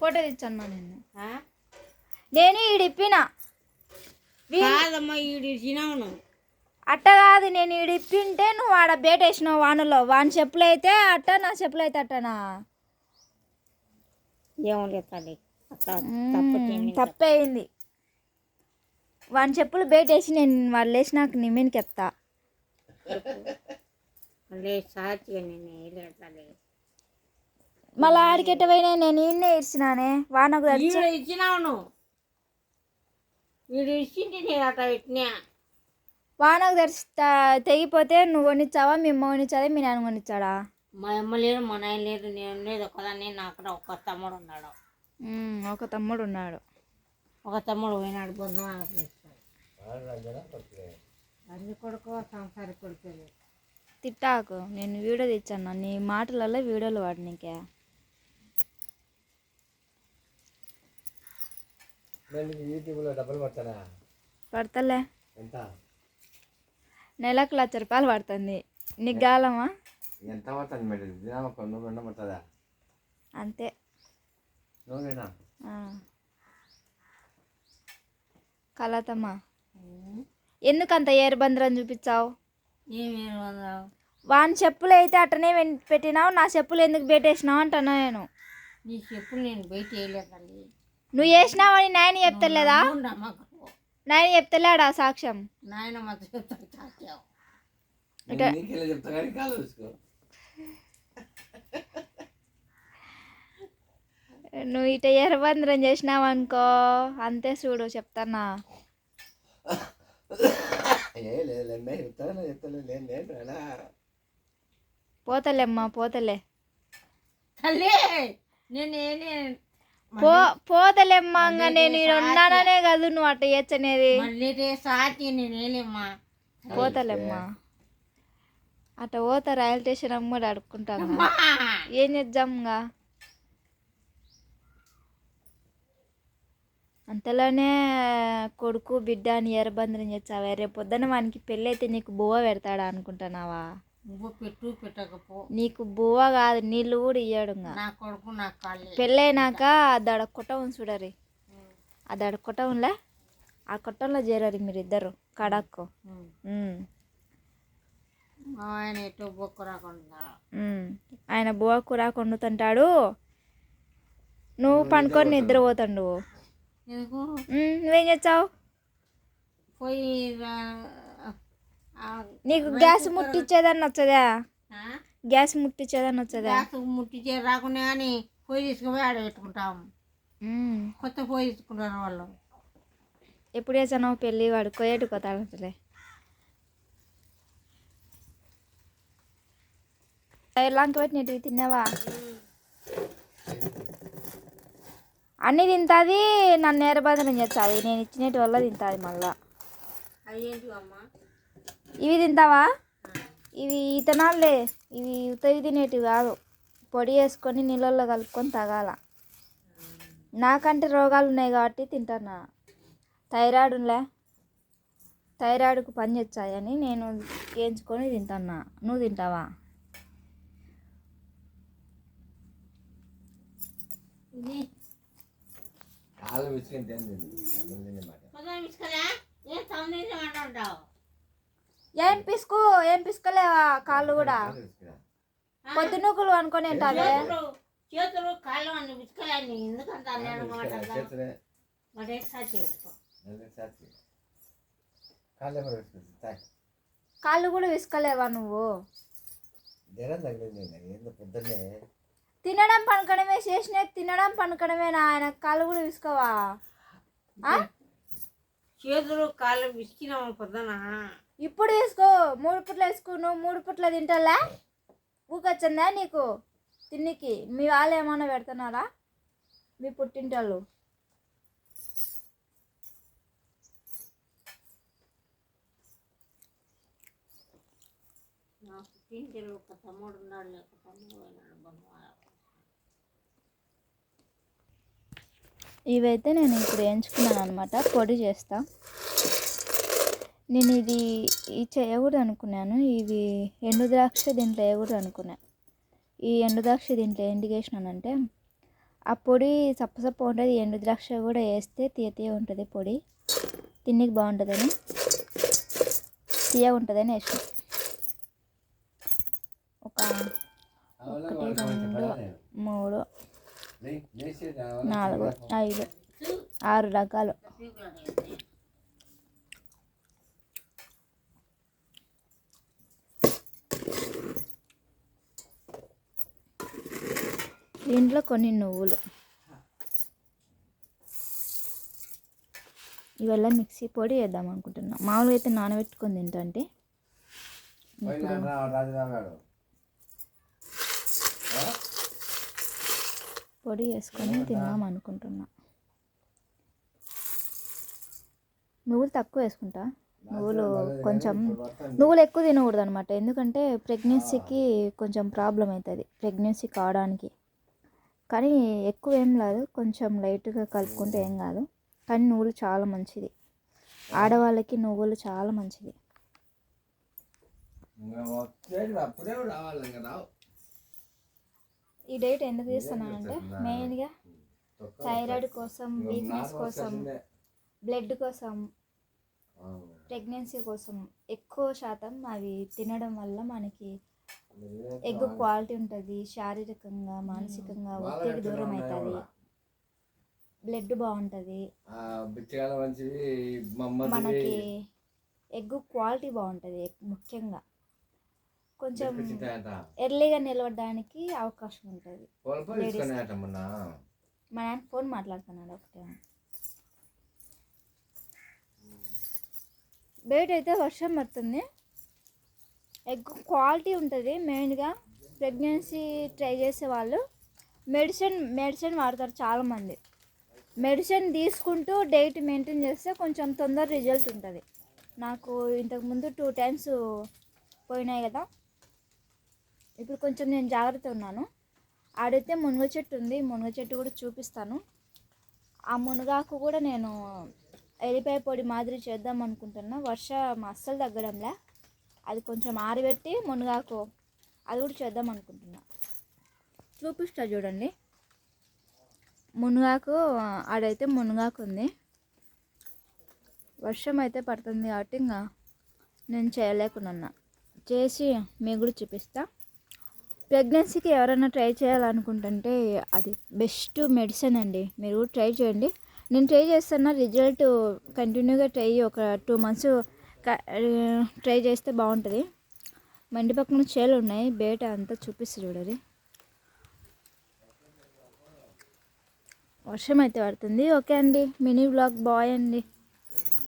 Photo తెచ్చన్నా నేను? నేను ఈడిప్పిన. అట్ట కాదు నేను ఈడిప్పింటే నువ్వు ఆడ బేట వేసినావు వానలో. వాని చెప్పులు అయితే అట్ట నా చెప్పులు అయితే అట్టనా ఏమో లేదు తల్లి అట్లా మ్మ్, తప్పే అయింది. వాని చెప్పులు బయట వేసి నేను వాళ్ళు వేసి నాకు నీ మీదకి ఎత్తా. నేను మళ్ళీ ఆడికెట్ట పోయినా నేను ఈయన్నే ఇచ్చినానే వానకు తడిచి ఈడు ఇచ్చినావును వీడు ఇచ్చింది నేను అట్లా పెట్టినా. వానకు తడిచి త- తెగిపోతే నువ్వు కొనిచ్చావా? మీ అమ్మ కొనిచ్చాదా? మీ నాన్న కొనిచ్చాడా? మా అమ్మ లేదు మా నాయన లేదు నేను లేదు. ఒకదాన్ని నాకు ఒక తమ్ముడు ఉన్నాడు. ఒక తమ్ముడు ఉన్నాడు. ఒక తమ్ముడు పోయినాడు బొందం కొడుకు సంసారి కొడుకు తిట్టాకు. నేను వీడియో తెచ్చాను నీ మాటలలో వీడియోలు వాడు యూట్యూబ్లో డబ్బులు పడతానా పడతలే. ఎంత? నెలకు లక్ష రూపాయలు పడుతుంది. నీకు గాలమా ఎంత పడుతుంది మేడం దినామ నువ్వు ఎండ పడుతుందా? అంతే. నువ్వేనా. కలతమ్మా. ఎందుకు అంత ఏరుబందరం చూపించావు? వాని చెప్పులు అయితే అట్టనే పెట్టినావు నా చెప్పులు ఎందుకు పెట్టేసినావు అంటున్నా నేను. నీ చెప్పులు నేను బయట వేయలేదండి. నువ్వు వేసినావని నాయన చెప్తలేదా? నాయన చెప్తలేడా సాక్ష్యం? నాయన నువ్వు ఇట ఎర్రబందరం చేసినావు అనుకో అంతే చూడు చెప్తానా. పోతలేమ్మా పోతలే తల్లి నేను ఏనే పో పోతలేమ్మా ఇంకా నేను ఈడ ఉన్నాననే కాదు నువ్వు అట్ట వేయలేమ్మా పోతలేమ్మా. అట్ట పోతా రైల్ స్టేషన్ అమ్మడు అడుక్కుంటాను ఏం చేద్దాం ఇంకా? అంతలోనే కొడుకు బిడ్డ అని ఎర్రబందరం చేస్తావా రేపు పొద్దున వానికి పెళ్ళి అయితే నీకు బువ్వ పెడతాడా అనుకుంటున్నావా? నువ్వు పెట్టు పెట్టకపో. నీకు బువ్వ కాదు నీళ్ళు కూడా ఇయ్యాడు ఇంకా. నా కొడుకు నా కాళ్ళే. పెళ్ళైనాక దడ కుట్టం చూడరి. ఆ దడ కుట్టంలే ఆ కుట్టంలో చేరరు మీరిద్దరు కడక్కు. ఆయన ఎటు బొక్కు రాకుండా. ఉమ్. ఆయన బువ్వ కూర వండుతుంటాడు నువ్వు పండుకొని నిద్రపోతాడు. నువ్వేం చేస్తావు? పోయి నీకు గ్యాస్ ముట్టించేదని వచ్చదా? గ్యాస్ ముట్టించేదని వచ్చదా? గ్యాస్ ముట్టించే రాకుండా కానీ పొయ్యి తీసుకుపోయి ఆడ పెట్టుకుంటాం. కొత్త పొయ్యి తీసుకుంటారు వాళ్ళు. ఎప్పుడు చేసాను పెళ్ళి వాడు కొయ్యేటి కొత్తాడులే లంక పెట్టినట్టు తిన్నావా? అన్నీ తింటుంది నన్ను నేరబాదనం చేస్తుంది నేను ఇచ్చినట్టు వల్ల తింటుంది మళ్ళా. ఇవి తింటావా? ఇవి ఇతనాలే ఇవి ఉతవి తినేటివి కాదు. పొడి వేసుకొని నీళ్ళల్లో కలుపుకొని తాగాల. నాకంటే రోగాలు ఉన్నాయి కాబట్టి తింటానా? థైరాయిడ్ థైరాయిడ్కు పని చేస్తాయని నేను వేయించుకొని తింటానా? నువ్వు తింటావా? ఇది. కాళ్ళు విసిగిన తింది ఏ పిసుకు ఏం పిసుకలేవా కాళ్ళు కూడా. పొద్దునూకులు అనుకొని తింటావే చేతులు కాళ్ళు అన్ని ఎందుకంత కాళ్ళు కూడా విసుకలేవా నువ్వు? తినడం పనుకడమే చేసిన తినడం పనుకడమేనా ఆయన. కాళ్ళు కూడా విసుకోవా ఆ? చేతులు కాళ్ళు విసికినాము పొద్దున? ఇప్పుడు తీసుకో మూడు పుట్ల వేసుకో నువ్వు మూడు పుట్ల తింటాలా ఊకొచ్చిందా నీకు? తిన్నికి. మీ వాళ్ళు ఏమన్నా పెడుతున్నారా? మీ పుట్టింటోళ్ళు. నాకు తింటారు ఒక తమ్ముడు ఉన్నాడు లేక తమ్ముడు పోయినాడు బొమ్మ ఇవైతే నేను ఇప్పుడు ఎంచుకున్నాను అనమాట పొడి చేస్తా. నేను ఇది ఈ చేయకూడదు అనుకున్నాను ఇవి ఎండు ద్రాక్ష దీంట్లో వేయకూడదు అనుకున్నాను ఈ ఎండు ద్రాక్ష దీంట్లో ఎందుకు వేసినానంటే ఆ పొడి సప్పసప్ప ఉంటుంది. ఎండు ద్రాక్ష కూడా వేస్తే తీయ తీయ ఉంటుంది పొడి. తిన్నికి బాగుంటుందని తీయ ఉంటుందని వేసి ఒక ఒకటి రెండు మూడు నాలుగు ఐదు ఆరు రకాలు. దీంట్లో కొన్ని నువ్వులు. ఇవల్ల మిక్సీ పొడి వేద్దాం అనుకుంటున్నా. మామూలుగా అయితే నానబెట్టుకొని ఆ? పొడి వేసుకొని తిందాం అనుకుంటున్నా. నువ్వులు తక్కువ వేసుకుంటా? నువ్వులు కొంచెం నువ్వులు ఎక్కువ తినకూడదు అనమాట ఎందుకంటే ప్రెగ్నెన్సీకి కొంచెం ప్రాబ్లం అవుతుంది. ప్రెగ్నెన్సీ కావడానికి. కానీ ఎక్కువ ఏం లేదు కొంచెం లైట్గా కలుపుకుంటే ఏం కాదు కానీ నువ్వులు చాలా మంచిది ఆడవాళ్ళకి నువ్వులు చాలా మంచిది ఈ డేట్ ఎందుకు తీస్తున్నానంటే మెయిన్గా థైరాయిడ్ కోసం వీక్నెస్ కోసం. బ్లడ్ కోసం. ప్రెగ్నెన్సీ కోసం ఎక్కువ శాతం అవి తినడం వల్ల మనకి. ఎగ్ క్వాలిటీ ఉంటుంది శారీరకంగా మానసికంగా వాళ్ళ ఒత్తిడి దూరం అవుతుంది? బ్లడ్ బాగుంటుంది. మనకి ఎగ్ క్వాలిటీ బాగుంటుంది ముఖ్యంగా. కొంచెం ఎర్లీగా నిలవడానికి అవకాశం ఉంటుంది. మా నాన్న ఫోన్ మాట్లాడుతున్నాడు ఒకటే. బయట అయితే వర్షం పడుతుంది. ఎగ్ క్వాలిటీ ఉంటుంది. మెయిన్గా ప్రెగ్నెన్సీ ట్రై చేసే వాళ్ళు మెడిసిన్ మెడిసిన్ వాడతారు చాలామంది. మెడిసిన్ తీసుకుంటూ డైట్ మెయింటైన్ చేస్తే కొంచెం తొందర రిజల్ట్ ఉంటుంది. నాకు ఇంతకుముందు టూ టైమ్స్ పోయినాయి కదా. ఇప్పుడు కొంచెం నేను జాగ్రత్త ఉన్నాను. ఆడైతే మునగ చెట్టు ఉంది. మునగ చెట్టు కూడా చూపిస్తాను. ఆ మునగాకు కూడా నేను ఎల్లిపాయ పొడి మాదిరి చేద్దాం అనుకుంటున్నా. వర్షం అస్సలు తగ్గడంలే. అది కొంచెం ఆరబెట్టి మునగాకు అది కూడా చేద్దాం అనుకుంటున్నా. చూపిస్తా చూడండి. మునగాకు ఆడైతే మునగాకు ఉంది. వర్షం అయితే పడుతుంది కాబట్టి ఇంకా నేను చేయలేకున్నా చేసి మీకు కూడా చూపిస్తా. ప్రెగ్నెన్సీకి ఎవరైనా ట్రై చేయాలనుకుంటుంటే అది బెస్ట్ మెడిసిన్ అండి. మీరు కూడా ట్రై చేయండి. నేను ట్రై చేస్తున్న రిజల్ట్ కంటిన్యూగా ట్రై ఒక టూ మంత్స్ ట్రై చేస్తే బాగుంటుంది. మా ఇంటి పక్కన చేలు ఉన్నాయి. బయట అంతా చూపిస్తుంది చూడది వర్షం అయితే పడుతుంది. ఓకే అండి. మినీ బ్లాగ్ బాయ్ అండి.